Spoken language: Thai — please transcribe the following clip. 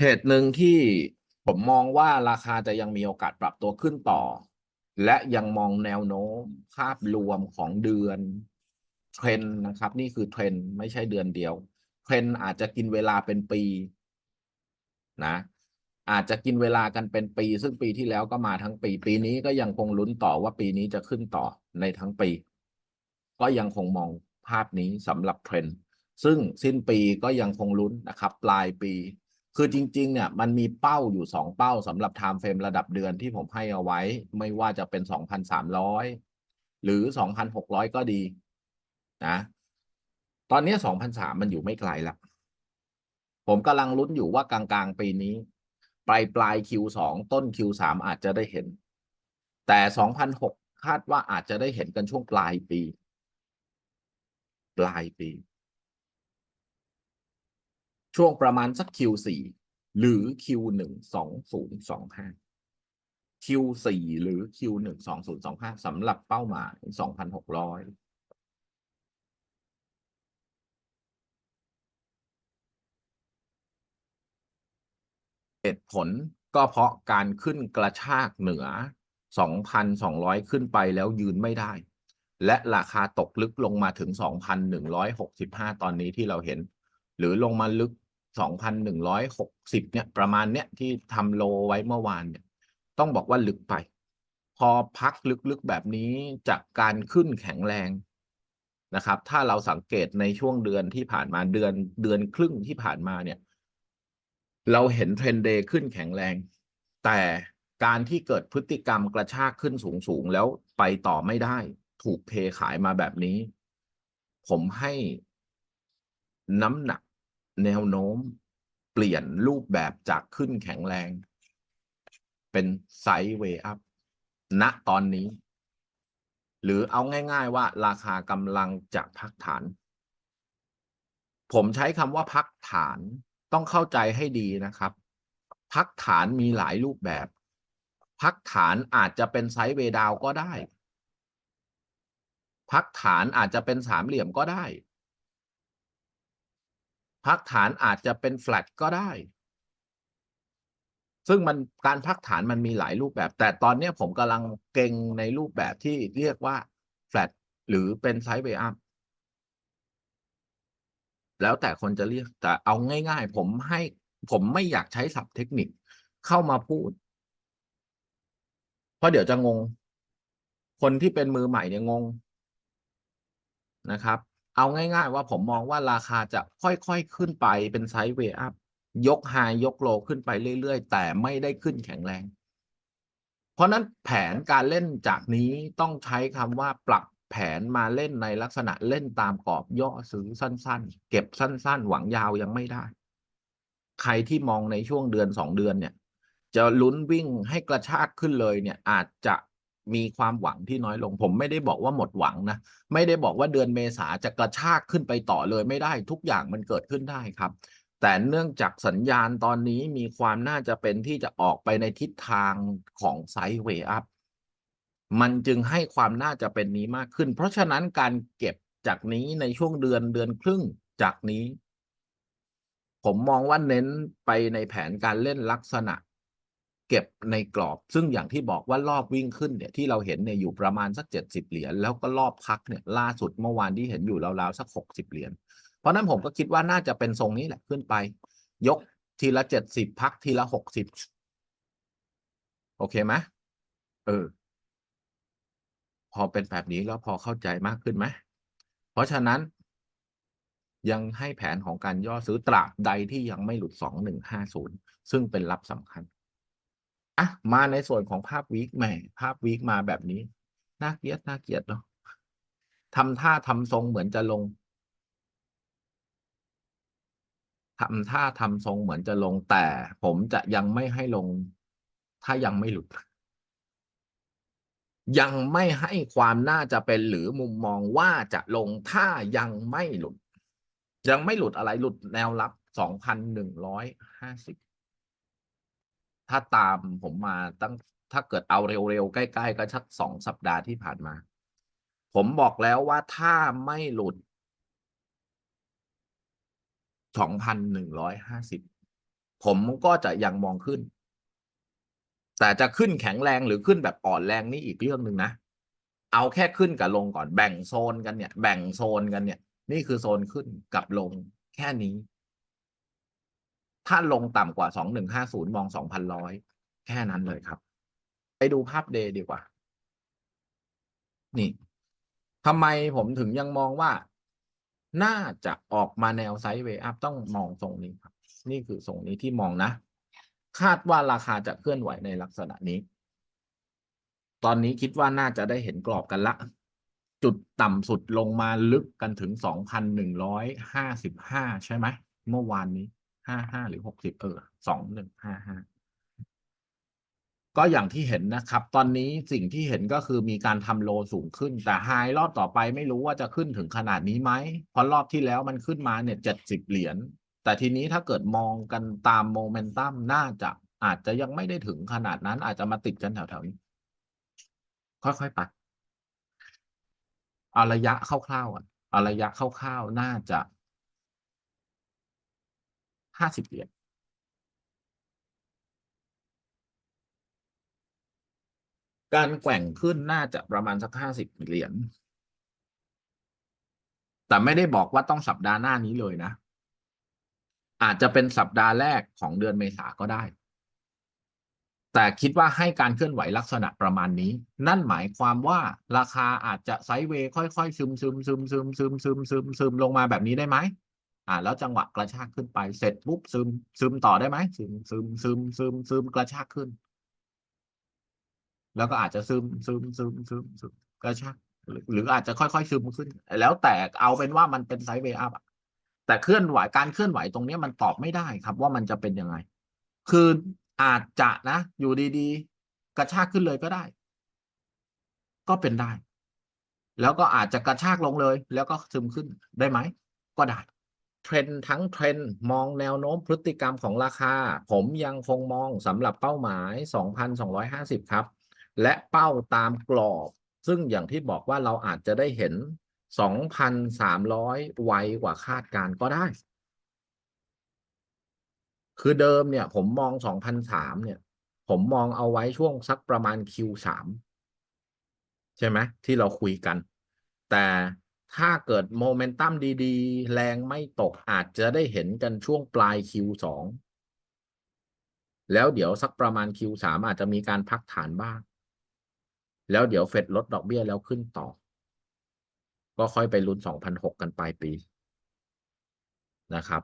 เหตุหนึ่งที่ผมมองว่าราคาจะยังมีโอกาสปรับตัวขึ้นต่อ และยังมองแนวโน้มภาพรวมของเดือนเทรนนะครับ นี่คือเทรนไม่ใช่เดือนเดียวเทรนอาจจะกินเวลาเป็นปีนะอาจจะกินเวลากันเป็นปี ซึ่งปีที่แล้วก็มาทั้งปี ปีนี้ก็ยังคงลุ้นต่อว่าปีนี้จะขึ้นต่อในทั้งปี ก็ยังคงมองภาพนี้สำหรับเทรนด์ซึ่งสิ้นปีก็ยังคงลุ้นนะครับ ปลายปี คือจริง ๆ เนี่ยมันมีเป้าอยู่สองเป้าสำหรับไทม์เฟรมระดับเดือนที่ผมให้เอาไว้ ไม่ว่าจะเป็น2,300หรือ2,600ก็ดี นะ ตอนนี้2,300มันอยู่ไม่ไกลละผมกำลังลุ้นอยู่ว่ากลางๆ ปีนี้ ปลายปลาย Q2 ต้น Q3 อาจจะได้เห็น แต่2,600คาดว่าอาจจะได้เห็นกันช่วงปลายปี ปลายปี ช่วงประมาณสัก Q4 หรือ Q1 2025 Q4 หรือ Q1 2025สำหรับเป้าหมาย 2,600เหตุผลก็เพราะการขึ้นกระชากเหนือ 2,200 ขึ้นไปแล้วยืนไม่ได้ และราคาตกลึกลงมาถึง 2,165 ตอนนี้ที่เราเห็น หรือลงมาลึก 2,160 เนี่ย ประมาณเนี้ยที่ทำโลไว้เมื่อวานเนี่ย ต้องบอกว่าลึกไป พอพักลึกๆแบบนี้จากการขึ้นแข็งแรงนะครับ ถ้าเราสังเกตในช่วงเดือนที่ผ่านมาเดือนเดือนครึ่งที่ผ่านมาเนี่ย เราเห็นเทรนเดย์ขึ้นแข็งแรง แต่การที่เกิดพฤติกรรมกระชากขึ้นสูงๆ แล้วไปต่อไม่ได้ ถูกเทขายมาแบบนี้ ผมให้น้ำหนัก แนวโน้มเปลี่ยนรูปแบบจากขึ้นแข็งแรง เป็นไซด์เวย์อัพณตอนนี้ หรือเอาง่าย ๆ ว่าราคากำลังจะพักฐาน ผมใช้คำว่าพักฐานต้องเข้าใจให้ดีนะครับ พักฐานมีหลายรูปแบบ พักฐานอาจจะเป็นไซด์เวย์ดาวก็ได้ พักฐานอาจจะเป็นสามเหลี่ยมก็ได้ พักฐานอาจจะเป็นแฟลตก็ได้ ซึ่งมันการพักฐานมันมีหลายรูปแบบ แต่ตอนนี้ผมกำลังเก่งในรูปแบบที่เรียกว่าแฟลตหรือเป็นไซด์เวย์อัพแล้วแต่คนจะเรียกแต่เอาง่าย ๆ ผมให้ผมไม่อยากใช้ศัพท์เทคนิคเข้ามาพูด เพราะเดี๋ยวจะงง คนที่เป็นมือใหม่เนี่ยงงนะครับ เอาง่าย ๆ ว่าผมมองว่าราคาจะค่อย ๆ ขึ้นไปเป็นไซด์เวย์อัพยกไฮยกโลขึ้นไปเรื่อย ๆ แต่ไม่ได้ขึ้นแข็งแรง เพราะนั้นแผนการเล่นจากนี้ต้องใช้คำว่าปรับแผนมาเล่นในลักษณะเล่นตามกรอบย่อซื้อสั้น ๆ เก็บสั้น ๆ หวังยาวยังไม่ได้ ใครที่มองในช่วงเดือนสองเดือนเนี่ย จะลุ้นวิ่งให้กระชากขึ้นเลยเนี่ยอาจจะ มีความหวังที่น้อยลง ผมไม่ได้บอกว่าหมดหวังนะ ไม่ได้บอกว่าเดือนเมษาจะกระชากขึ้นไปต่อเลยไม่ได้ทุกอย่างมันเกิดขึ้นได้ครับ แต่เนื่องจากสัญญาณตอนนี้มีความน่าจะเป็นที่จะออกไปในทิศทางของไซด์เวย์อัพมันจึงให้ความน่าจะเป็นนี้มากขึ้น เพราะฉะนั้นการเก็บจากนี้ในช่วงเดือนเดือนครึ่งจากนี้ ผมมองว่าเน้นไปในแผนการเล่นลักษณะ เก็บในกรอบ ซึ่งอย่างที่บอกว่ารอบวิ่งขึ้นเนี่ยที่เราเห็นเนี่ยอยู่ประมาณสักเจ็ดสิบเหรียญแล้วก็รอบพักเนี่ยล่าสุดเมื่อวานที่เห็นอยู่ราวๆสักหกสิบเหรียญเพราะนั้นผมก็คิดว่าน่าจะเป็นทรงนี้แหละขึ้นไป ยกทีละเจ็ดสิบพักทีละหกสิบโอเคไหมเออ พอเป็นแบบนี้แล้วพอเข้าใจมากขึ้นไหมเพราะฉะนั้นยังให้แผนของการย่อซื้อตราบใดที่ยังไม่หลุดสองหนึ่งห้าศูนย์ซึ่งเป็นรับสำคัญ อะมาในส่วนของภาพวีคแหมภาพวีคมาแบบนี้ น่าเกลียดน่าเกลียดเนาะทำท่าทำทรงเหมือนจะลงทำท่าทำทรงเหมือนจะลงแต่ ผมจะยังไม่ให้ลง ถ้ายังไม่หลุด ยังไม่ให้ความน่าจะเป็นหรือมุมมองว่าจะลงถ้ายังไม่หลุด ยังไม่หลุดอะไรหลุดแนวรับสองพันหนึ่งร้อยห้าสิบ ถ้าตามผมมาตั้งถ้าเกิดเอาเร็วๆ ใกล้ ๆ ก็ชักสองสัปดาห์ที่ผ่านมา ผมบอกแล้วว่าถ้าไม่หลุดสองพันหนึ่งร้อยห้าสิบผมก็จะยังมองขึ้น แต่จะขึ้นแข็งแรงหรือขึ้นแบบอ่อนแรงนี่อีกเรื่องหนึ่งนะ เอาแค่ขึ้นกับลงก่อนแบ่งโซนกันเนี่ย แบ่งโซนกันเนี่ย นี่คือโซนขึ้นกับลงแค่นี้ ถ้าลงต่ำกว่าสองหนึ่งห้าศูนย์มองสองพันร้อยแค่นั้นเลยครับ ไปดูภาพเดย์ดีกว่า นี่ทำไมผมถึงยังมองว่า น่าจะออกมาแนวไซด์เวย์อัพต้องมองทรงนี้ครับ นี่คือทรงนี้ที่มองนะ คาดว่าราคาจะเคลื่อนไหวในลักษณะนี้ ตอนนี้คิดว่าน่าจะได้เห็นกรอบกันละ จุดต่ำสุดลงมาลึกกันถึงสองพันหนึ่งร้อยห้าสิบห้าใช่ไหมเมื่อวานนี้ ห้าห้าหรือหกสิบเออสองหนึ่งห้าห้าก็อย่างที่เห็นนะครับ ตอนนี้สิ่งที่เห็นก็คือมีการทำโลสูงขึ้น แต่ไฮรอบต่อไปไม่รู้ว่าจะขึ้นถึงขนาดนี้ไหมเพราะรอบที่แล้วมันขึ้นมาเนี่ยเจ็ดสิบเหรียญแต่ทีนี้ถ้าเกิดมองกันตามโมเมนตัมน่าจะอาจจะยังไม่ได้ถึงขนาดนั้น อาจจะมาติดกันแถวๆนี้ ค่อยๆไปเอาระยะคร่าวๆอะเอาระยะคร่าวๆน่าจะ ห้าสิบเหรียญการแกว่งขึ้นน่าจะประมาณสักห้าสิบเหรียญ แต่ไม่ได้บอกว่าต้องสัปดาห์หน้านี้เลยนะ อาจจะเป็นสัปดาห์แรกของเดือนเมษาก็ได้ แต่คิดว่าให้การเคลื่อนไหวลักษณะประมาณนี้ นั่นหมายความว่าราคาอาจจะไซด์เวย์ค่อยๆ ซึมซึมซึมซึมซึมซึมซึมซึมลงมาแบบนี้ได้ไหม อ่าแล้วจังหวะกระชากขึ้นไปเสร็จปุ๊บซึมซึมต่อได้ไหมซึมซึมซึมซึมซึมกระชากขึ้น แล้วก็อาจจะซึมซึมซึมซึมซึมกระชากหรืออาจจะค่อยๆซึมขึ้น แล้วแต่เอาเป็นว่ามันเป็นไซด์เวย์อัพแต่เคลื่อนไหวการเคลื่อนไหวตรงนี้มันตอบไม่ได้ครับ ว่ามันจะเป็นยังไง คืออาจจะนะ อยู่ดีๆ กระชากขึ้นเลยก็ได้ ก็เป็นได้ แล้วก็อาจจะกระชากลงเลย แล้วก็ซึมขึ้นได้ไหมก็ได้ เทรนทั้งเทรนมองแนวโน้มพฤติกรรมของราคา ผมยังคงมองสำหรับเป้าหมาย 2,250 ครับ และเป้าตามกรอบ ซึ่งอย่างที่บอกว่าเราอาจจะได้เห็น 2,300 ไวกว่าคาดการก็ได้ คือเดิมเนี่ย ผมมอง 2,003เนี่ย ผมมองเอาไว้ช่วงสักประมาณ Q3 ใช่ไหมที่เราคุยกัน แต่ ถ้าเกิดโมเมนตัมดีๆ แรงไม่ตกอาจจะได้เห็นกันช่วงปลาย Q2 แล้วเดี๋ยวสักประมาณ Q3 อาจจะมีการพักฐานบ้าง แล้วเดี๋ยวเฟดลดดอกเบี้ยแล้วขึ้นต่อ ก็ค่อยไปลุ้น 2,006 กันปลายปีนะครับ